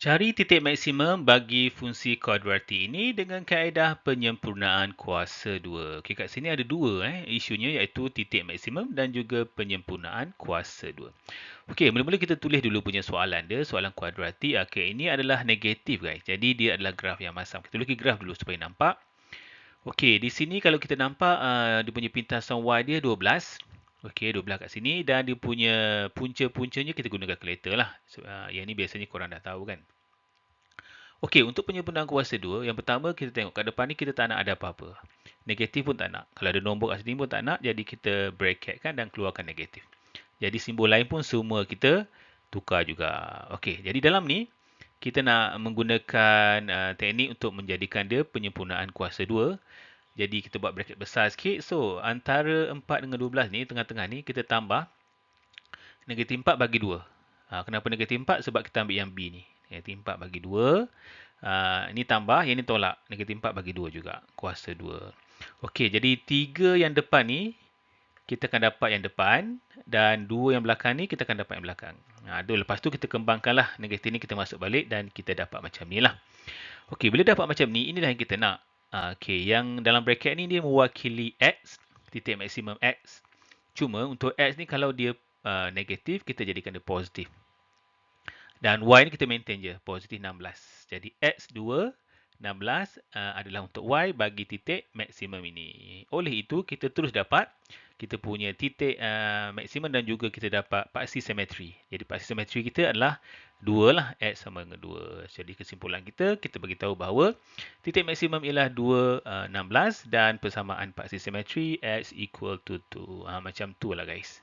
Cari titik maksimum bagi fungsi kuadratik ini dengan kaedah penyempurnaan kuasa 2. Okey, kat sini ada dua eh, isunya iaitu titik maksimum dan juga penyempurnaan kuasa 2. Okey, mula-mula kita tulis dulu punya soalan dia, soalan kuadratik. Okey, ini adalah negatif guys. Jadi dia adalah graf yang masam. Kita tulis graf dulu supaya nampak. Okey, di sini kalau kita nampak uh, dia punya pintasan y dia 12. Okey, 12 kat sini dan dia punya punca-puncanya kita guna kalkulator lah. So, uh, yang ni biasanya korang dah tahu kan. Okey, untuk penyempurnaan kuasa 2, yang pertama kita tengok kat depan ni kita tak nak ada apa-apa. Negatif pun tak nak. Kalau ada nombor kat sini pun tak nak, jadi kita bracket kan dan keluarkan negatif. Jadi simbol lain pun semua kita tukar juga. Okey, jadi dalam ni kita nak menggunakan uh, teknik untuk menjadikan dia penyempurnaan kuasa 2. Jadi kita buat bracket besar sikit. So, antara 4 dengan 12 ni, tengah-tengah ni, kita tambah negatif 4 bagi 2. Ha, kenapa negatif 4? Sebab kita ambil yang B ni. Negatif 4 bagi 2. Ha, ini tambah, yang ni tolak. Negatif 4 bagi 2 juga. Kuasa 2. Okey, jadi 3 yang depan ni, kita akan dapat yang depan. Dan 2 yang belakang ni, kita akan dapat yang belakang. Ha, lepas tu kita kembangkanlah negatif ni, kita masuk balik dan kita dapat macam ni lah. Okey, bila dapat macam ni, inilah yang kita nak. Okey, yang dalam bracket ni dia mewakili X, titik maksimum X. Cuma untuk X ni kalau dia uh, negatif, kita jadikan dia positif. Dan Y ni kita maintain je, positif 16. Jadi X2, 16 uh, adalah untuk Y bagi titik maksimum ini. Oleh itu, kita terus dapat kita punya titik uh, maksimum dan juga kita dapat paksi simetri. Jadi paksi simetri kita adalah 2 lah X sama dengan 2. Jadi kesimpulan kita, kita bagi tahu bahawa titik maksimum ialah 2, uh, 16 dan persamaan paksi simetri X equal to 2. Uh, macam tu lah guys.